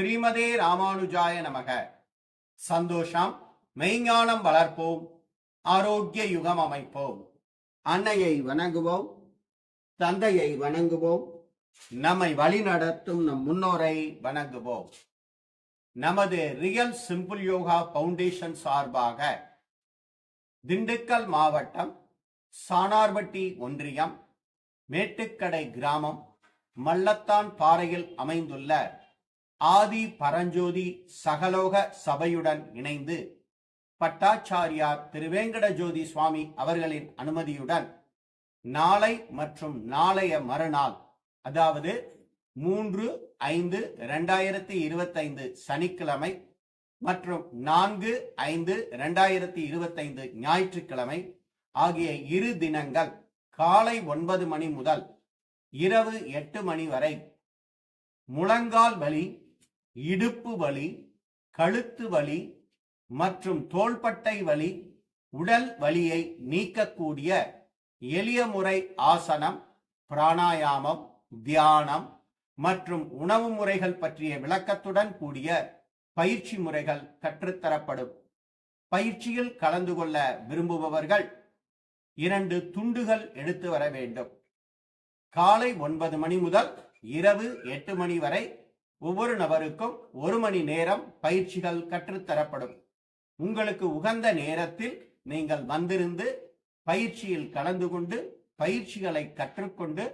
ஸ்ரீமதே ராமானுஜாய நமக. சந்தோஷம். மெய்ஞானம் வளர்ப்போம். ஆரோக்கிய யுகம் அமைப்போம். அன்னையை வணங்குவோம். தந்தையை வணங்குவோம். நம்மை வழிநடத்தும் நம் முன்னோரை வணங்குவோம். நமது ரியல் சிம்பிள் யோகா பவுண்டேஷன் சார்பாக திண்டுக்கல் மாவட்டம் சானார்பட்டி ஒன்றியம் மேட்டுக்கடை கிராமம் மல்லத்தான் பாறையில் அமைந்துள்ள ஆதி பரஞ்சோதி சகலோக சபையுடன் இணைந்து பட்டாச்சாரியார் திருவேங்கட ஜோதி சுவாமி அவர்களின் அனுமதியுடன் நாளை மற்றும் நாளைய மறுநாள் அதாவது மூன்று ஐந்து இரண்டாயிரத்தி இருபத்தைந்து சனிக்கிழமை மற்றும் நான்கு ஐந்து இரண்டாயிரத்தி இருபத்தைந்து ஞாயிற்றுக்கிழமை ஆகிய இரு தினங்கள் காலை ஒன்பது மணி முதல் இரவு எட்டு மணி வரை முழங்கால் வலி இடுப்பு வலி கழுத்து வலி மற்றும் தோள்பட்டை வலி உடல் வலியை நீக்கக்கூடிய எளிய முறை ஆசனம் பிராணாயாமம் தியானம் மற்றும் உணவு முறைகள் பற்றிய விளக்கத்துடன் கூடிய பயிற்சி முறைகள் கற்றுத்தரப்படும். பயிற்சியில் கலந்து கொள்ள விரும்புபவர்கள் இரண்டு துண்டுகள் எடுத்து வர வேண்டும். காலை ஒன்பது மணி முதல் இரவு எட்டு மணி வரை ஒவ்வொரு நபருக்கும் ஒரு மணி நேரம் பயிற்சிகள் கற்றுத்தரப்படும். உங்களுக்கு உகந்த நேரத்தில் நீங்கள் வந்திருந்து பயிற்சியில் கலந்து கொண்டு பயிற்சிகளை கற்றுக்கொண்டு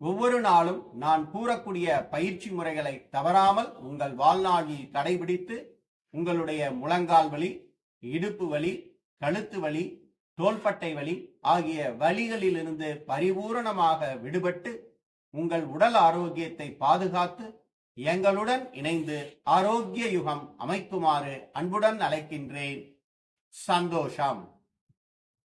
ஒவ்வொரு நாளும் நான் கூறக்கூடிய பயிற்சி முறைகளை தவறாமல் உங்கள் வாழ்நாளில் கடைபிடித்து உங்களுடைய முழங்கால் வலி இடுப்பு வலி கழுத்து வலி தோள்பட்டை வலி ஆகிய வலிகளிலிருந்து பரிபூரணமாக விடுபட்டு உங்கள் உடல் ஆரோக்கியத்தை பாதுகாத்து எங்களுடன் இணைந்து ஆரோக்கிய யுகம் அமைக்குமாறு அன்புடன் அழைக்கின்றேன். சந்தோஷம்.